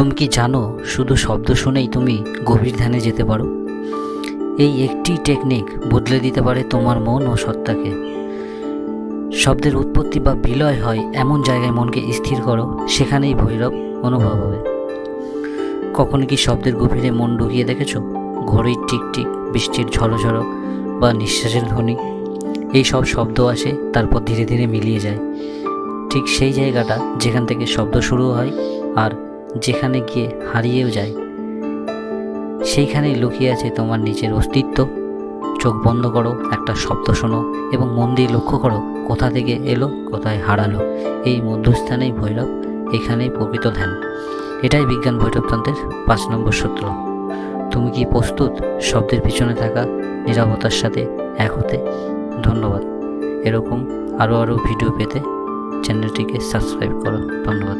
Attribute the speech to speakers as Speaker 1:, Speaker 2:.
Speaker 1: তুমি কি জানো, শুধু শব্দ শুনেই তুমি গভীর ধ্যানে যেতে পারো? এই একটি টেকনিক বদলে দিতে পারে তোমার মন ও সত্তাকে। শব্দের উৎপত্তি বা বিলয় হয় এমন জায়গায় মনকে স্থির করো, সেখানেই ভৈরব অনুভব হবে। কখনো কি শব্দের গভীরে মন ঢুকিয়ে দেখেছ? ঘড়ির টিকটিক বৃষ্টির ঝড়ো বা নিঃশ্বাসের ধ্বনি। এই সব শব্দ আসে, তারপর ধীরে ধীরে মিলিয়ে যায়। ঠিক সেই জায়গাটা যেখান থেকে শব্দ শুরু হয় আর যেখানে গিয়ে হারিয়েও যায়। সেইখানেই লুকিয়ে আছে তোমার নিজের অস্তিত্ব। চোখ বন্ধ করো, একটা শব্দ শোনো এবং মন দিয়ে লক্ষ্য করো কোথা থেকে এলো, কোথায় হারালো। এই মধ্যস্থানেই ভৈরব, এখানেই প্রকৃত ধ্যান। এটাই বিজ্ঞান ভৈরবতন্ত্রের পাঁচ নম্বর সূত্র। তুমি কি প্রস্তুত শব্দের পিছনে থাকা নিরাপত্তার সাথে এক হতে? ধন্যবাদ। এরকম আরও আরও ভিডিও পেতে চ্যানেলটিকে সাবস্ক্রাইব করো। ধন্যবাদ।